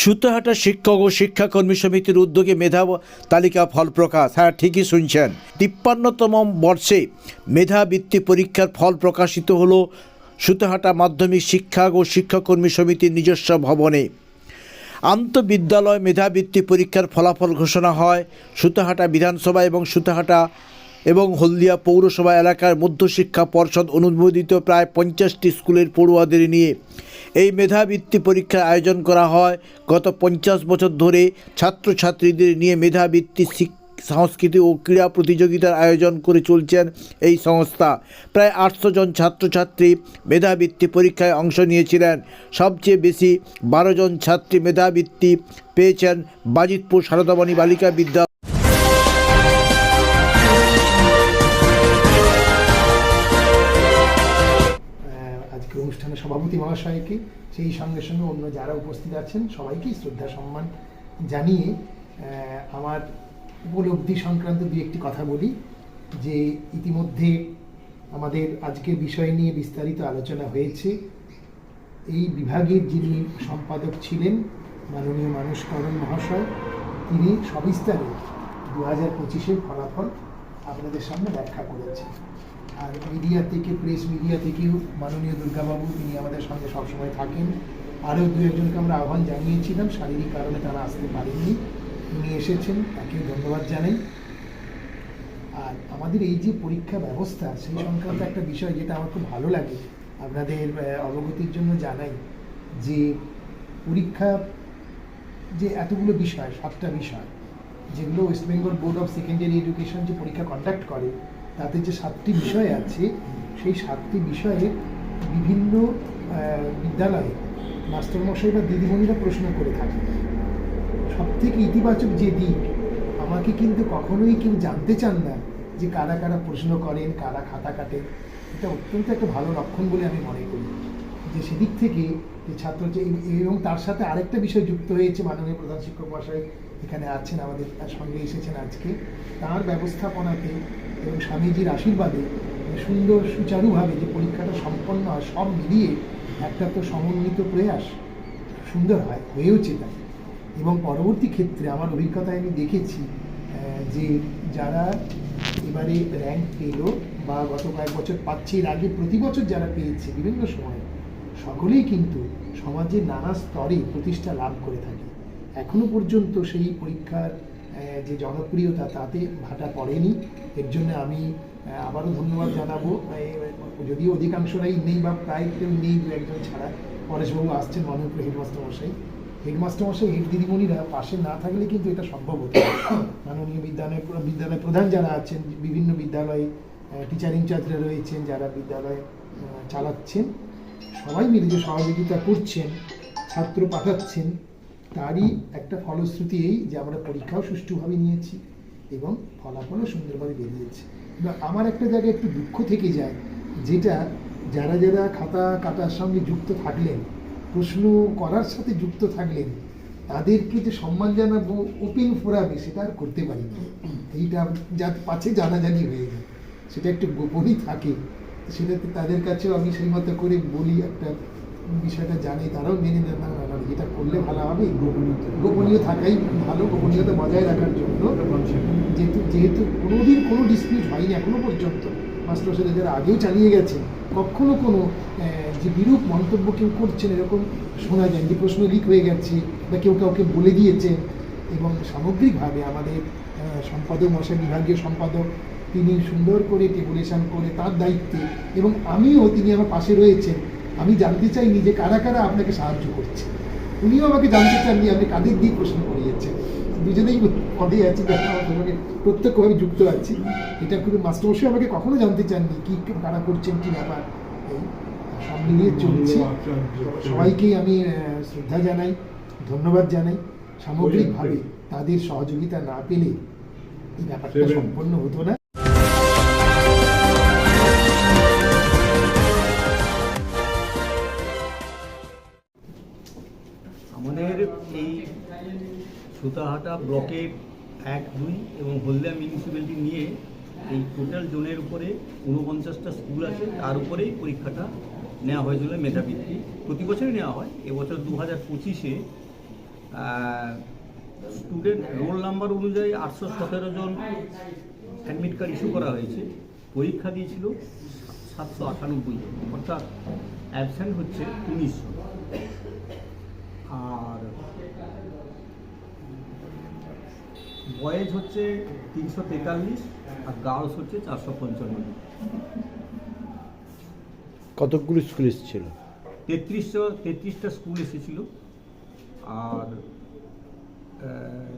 সুতাহাটা শিক্ষক ও শিক্ষাকর্মী সমিতির উদ্যোগে মেধা তালিকা ফল প্রকাশ হ্যাঁ ঠিকই শুনছেন। তিপ্পান্নতম বর্ষে মেধাবৃত্তি পরীক্ষার ফল প্রকাশিত হলো সুতাহাটা মাধ্যমিক শিক্ষা ও শিক্ষাকর্মী সমিতির নিজস্ব ভবনে। আন্তঃবিদ্যালয় মেধাবৃত্তি পরীক্ষার ফলাফল ঘোষণা হয় সুতাহাটা বিধানসভা এবং সুতাহাটা এবং হলদিয়া পৌরসভা এলাকার মধ্যশিক্ষা পর্ষদ অনুমোদিত প্রায় পঞ্চাশটি স্কুলের পড়ুয়াদের নিয়ে। এই মেধাবৃত্তি পরীক্ষার আয়োজন করা হয়। গত পঞ্চাশ বছর ধরে ছাত্রছাত্রীদের নিয়ে মেধাবৃত্তি, শিক, সংস্কৃতি ও ক্রীড়া প্রতিযোগিতার আয়োজন করে চলছেন এই সংস্থা। প্রায় আটশো জন ছাত্রছাত্রী মেধাবৃত্তি পরীক্ষায় অংশ নিয়েছিলেন। সবচেয়ে বেশি বারো জন ছাত্রী মেধাবৃত্তি পেয়েছেন বাজিতপুর সারদামণি বালিকা বিদ্যা সভাপতি মহাশয়কে, সেই সঙ্গে সঙ্গে অন্য যারা উপস্থিত আছেন, সবাইকেই শ্রদ্ধা সম্মান জানিয়ে আমার উপলব্ধি সংক্রান্ত দু একটি কথা বলি, যে ইতিমধ্যে আমাদের আজকের বিষয় নিয়ে বিস্তারিত আলোচনা হয়েছে। এই বিভাগের যিনি সম্পাদক ছিলেন মাননীয় মানসকরণ মহাশয়, তিনি সবিস্তারে দু হাজার পঁচিশের ফলাফল আপনাদের সামনে ব্যাখ্যা করেছেন। আর মিডিয়া থেকে প্রেস মিডিয়া থেকেও মাননীয় দুর্গাবাবু, তিনি আমাদের সঙ্গে সবসময় থাকেন। আরও দু একজনকে আমরা আহ্বান জানিয়েছিলাম, শারীরিক কারণে তারা আসতে পারেননি। উনি এসেছেন তাকে ধন্যবাদ জানাই। আর আমাদের এই যে পরীক্ষা ব্যবস্থা, সেই সংক্রান্ত একটা বিষয় যেটা আমার খুব ভালো লাগে, আপনাদের অবগতির জন্য জানাই যে পরীক্ষা যে এতগুলো বিষয়, সাতটা বিষয়, যেগুলো West Bengal board of secondary education যে পরীক্ষা কন্ডাক্ট করে তাতে যে সাতটি বিষয় আছে, সেই সাতটি বিষয়ে বিভিন্ন বিদ্যালয়ে মাস্টারমশাই বা দিদিমণিরা প্রশ্ন করে থাকে সব থেকে ইতিবাচক যে দিক, আমাকে কিন্তু কখনোই কেউ জানতে চান না যে কারা কারা প্রশ্ন করেন, কারা খাতা কাটেন। এটা অত্যন্ত একটা ভালো লক্ষণ বলে আমি মনে করি। যে সেদিক থেকে যে ছাত্র যে, এবং তার সাথে আরেকটা বিষয় যুক্ত হয়েছে মাননীয় প্রধান শিক্ষক মহাশয় এখানে আছেন, আমাদের সঙ্গে এসেছেন আজকে। তার ব্যবস্থাপনাতে এবং স্বামীজির আশীর্বাদে সুন্দর সুচারুভাবে যে পরীক্ষাটা সম্পন্ন হয়, সব মিলিয়ে একটা তো সমন্বিত প্রয়াস সুন্দর হয়, হয়েওছে তাই। এবং পরবর্তী ক্ষেত্রে আমার অভিজ্ঞতায় আমি দেখেছি যে যারা এবারে র্যাঙ্ক পেল বা গত কয়েক বছর পাচ্ছে, এর আগে প্রতি বছর যারা পেয়েছে, বিভিন্ন সময়ে, সকলেই কিন্তু সমাজের নানা স্তরে প্রতিষ্ঠা লাভ করে থাকে। এখনও পর্যন্ত সেই পরীক্ষার যে জনপ্রিয়তা তাতে ভাটা পড়েনি। এর জন্য আমি আবারও ধন্যবাদ জানাব। যদিও অধিকাংশরাই নেই বা প্রায় কেউ নেই দু একজন ছাড়া। পরেশবাবু আসছেন মাননীয় হেডমাস্টার মশাই হেডমাস্টার মশাই হেড দিদিমণিরা পাশে না থাকলে কিন্তু এটা সম্ভব হতো। মাননীয় বিদ্যালয় বিদ্যালয় প্রধান যারা আছেন, বিভিন্ন বিদ্যালয়ে টিচার ইনচার্জরা রয়েছেন, যারা বিদ্যালয় চালাচ্ছেন, সবাই মিলে যে সহযোগিতা করছেন, ছাত্র পাঠাচ্ছেন তারই একটা ফলশ্রুতি এই যে আমরা পরীক্ষাও সুষ্ঠুভাবে নিয়েছি এবং ফলাফলও সুন্দরভাবে বেরিয়েছে। কিন্তু আমার একটা জায়গায় একটু দুঃখ থেকে যায়, যেটা যারা যারা খাতা কাটার সঙ্গে যুক্ত থাকলেন, প্রশ্ন করার সাথে যুক্ত থাকলেন, তাদেরকে যে সম্মান জানাব, ওপেন ফোরামে সেটা আর করতে পারি না এইটা যা পাচ্ছে জানাজানি হয়ে যায়। সেটা একটু গোপনই থাকে। সেটাতে তাদের কাছেও আমি সেই মতো করে বলি একটা বিষয়টা জানি, তারাও মেনে নেন না এটা করলে ভালো হবে গোপনীয়তা গোপনীয় থাকাই ভালো, গোপনীয়তা বজায় রাখার জন্য যেহেতু যেহেতু কোনোদিন কোনো ডিসপিউট হয়নি এখনও পর্যন্ত। মাস্টার সাথে যারা আগেও চালিয়ে গেছেন কখনো কোনো যে বিরূপ মন্তব্য কেউ করছেন এরকম শোনা যায় যে প্রশ্ন লিক হয়ে গেছে বা কেউ কাউকে বলে দিয়েছে এবং সামগ্রিকভাবে আমাদের সম্পাদক মশাই, বিভাগীয় সম্পাদক, তিনি সুন্দর করে টেবুলেশন করে তার দায়িত্বে এবং আমিও তিনি আমার পাশে রয়েছেন আমি জানতে চাইনি যে কারা কারা আপনাকে সাহায্য করছে। উনিও আমাকে জানতে চাননি আপনি কাদের দিয়ে প্রশ্ন করিয়েছেন। দুজনেই পদে আছি সঙ্গে প্রত্যক্ষভাবে যুক্ত আছি। এটা করে মাস্টারমশাই আমাকে কখনো জানতে চাননি কি কারা করছেন কি ব্যাপার। এই সব মিলিয়ে চলছে। সবাইকেই আমি শ্রদ্ধা জানাই ধন্যবাদ জানাই। সামগ্রিকভাবে তাদের সহযোগিতা না পেলে এই ব্যাপারটা সম্পন্ন হতো না। আমাদের এই সুতাহাটা ব্লকের এক, দুই এবং হলদিয়া মিউনিসিপ্যালিটি নিয়ে এই টোটাল জোনের উপরে ঊনপঞ্চাশটা স্কুল আছে, তার উপরেই পরীক্ষাটা নেওয়া হয়েছিল মেধাবৃত্তি। প্রতি বছরই নেওয়া হয়। এবছর দু হাজার পঁচিশে স্টুডেন্ট রোল নাম্বার অনুযায়ী আটশো সতেরো জন অ্যাডমিট কার্ড ইস্যু করা হয়েছে। পরীক্ষা দিয়েছিল সাতশো আটানব্বই জন। অর্থাৎ অ্যাবসেন্ট হচ্ছে উনিশ জন আর বয়েজ হচ্ছে তিনশো তেতাল্লিশ আর গার্লস হচ্ছে চারশো পঞ্চান্ন। কতগুলো স্কুল ছিল তেত্রিশশো তেত্রিশটা স্কুল এসেছিল। আর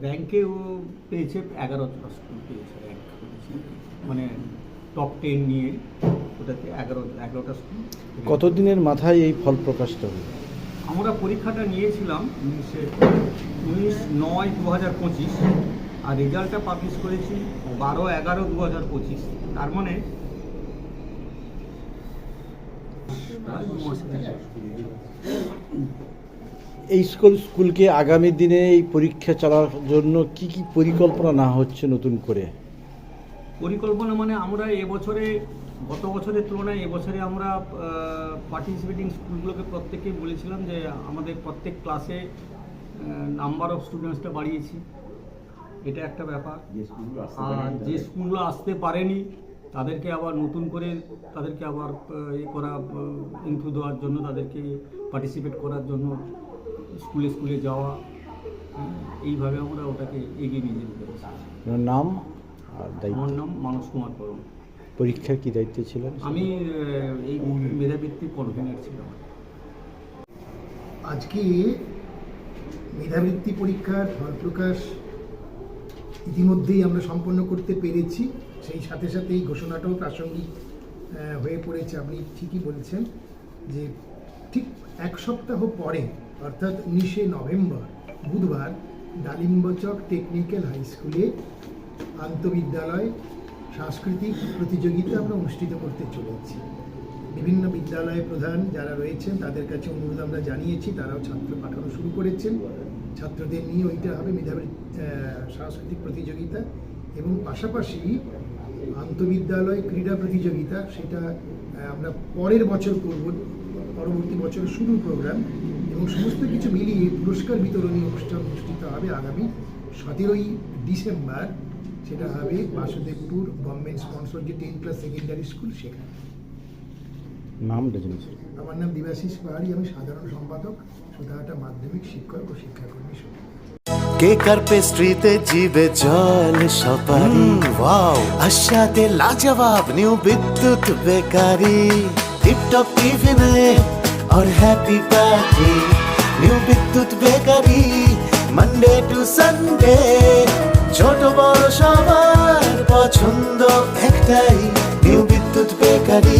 র্যাঙ্কেও পেয়েছে এগারোটা স্কুল পেয়েছে র্যাঙ্ক মানে টপ টেন নিয়ে ওটাতে এগারো এগারোটা স্কুল কতদিনের মাথায় এই ফল প্রকাশটা হলো? আমরা পরীক্ষাটা নিয়েছিলাম উনিশে উনিশ নয় দু হাজার পঁচিশ। আর রেজাল্টটা পাবলিশ করেছি বারো এগারো দু হাজার পঁচিশ তার মানে। এই স্কুল স্কুলকে আগামী দিনে এই পরীক্ষা চালার জন্য কি কি পরিকল্পনা না হচ্ছে নতুন করে পরিকল্পনা মানে আমরা এবছরে গত বছরের তুলনায় এবছরে আমরা পার্টিসিপেটিং স্কুলগুলোকে প্রত্যেককে বলেছিলাম যে আমাদের প্রত্যেক ক্লাসে নাম্বার অফ স্টুডেন্টসটা বাড়িয়েছি এটা একটা ব্যাপার। আর যে স্কুলগুলো আসতে পারেনি তাদেরকে আবার নতুন করে তাদেরকে আবার এ করা ইনফু দেওয়ার জন্য তাদেরকে পার্টিসিপেট করার জন্য স্কুলে স্কুলে যাওয়া হ্যাঁ, এইভাবে আমরা ওটাকে এগিয়ে নিয়ে যেতে পারি নাম আমার নাম মানস কুমার করম পরীক্ষার কি দায়িত্ব ছিলেন? আমি এই মেধাবৃত্তির কনভেনার ছিলাম। আজকে মেধাবৃত্তি পরীক্ষার ফল প্রকাশ ইতিমধ্যেই আমরা সম্পন্ন করতে পেরেছি। সেই সাথে সাথে এই ঘোষণাটাও প্রাসঙ্গিক হয়ে পড়েছে। আপনি ঠিকই বলছেন যে ঠিক এক সপ্তাহ পরে, অর্থাৎ উনিশে নভেম্বর, বুধবার ডালিম্বচক টেকনিক্যাল হাই স্কুলে আন্তবিদ্যালয় সাংস্কৃতিক প্রতিযোগিতা আমরা অনুষ্ঠিত করতে চলেছি। বিভিন্ন বিদ্যালয় প্রধান যারা রয়েছেন, তাদের কাছে অনুরোধ আমরা জানিয়েছি, তারাও ছাত্র পাঠানো শুরু করেছেন। ছাত্রদের নিয়ে ওইটা হবে মেধাবী সাংস্কৃতিক প্রতিযোগিতা এবং পাশাপাশি আন্তবিদ্যালয় ক্রীড়া প্রতিযোগিতা, সেটা আমরা পরের বছর করব, পরবর্তী বছর শুরু প্রোগ্রাম এবং সমস্ত কিছু মিলিয়ে পুরস্কার বিতরণী অনুষ্ঠান অনুষ্ঠিত হবে আগামী সতেরোই ডিসেম্বর। সেটা হবে বাসুদেবপুর গভর্নমেন্ট স্পন্সর যে টেন ক্লাস সেকেন্ডারি স্কুল সেখানে। নাম রেজেন্স আমার নাম দিবাশিস পাহাড়ি আমি সাধারণ সম্পাদক সুধাহাটা মাধ্যমিক শিক্ষক ও শিক্ষাকর্মী সমিতি কেক আর পেস্ট্রিতে জিবে জল সপারি ওয়াও আশাতে লাজবাব নিউ বিদ্যুৎ বেকারি টিপটপ টিফিনে और happy party new Bidyut bakery Monday to Sunday ছোট বড় সবার পছন্দ একটাই নিউ বিদ্যুৎ বেকারি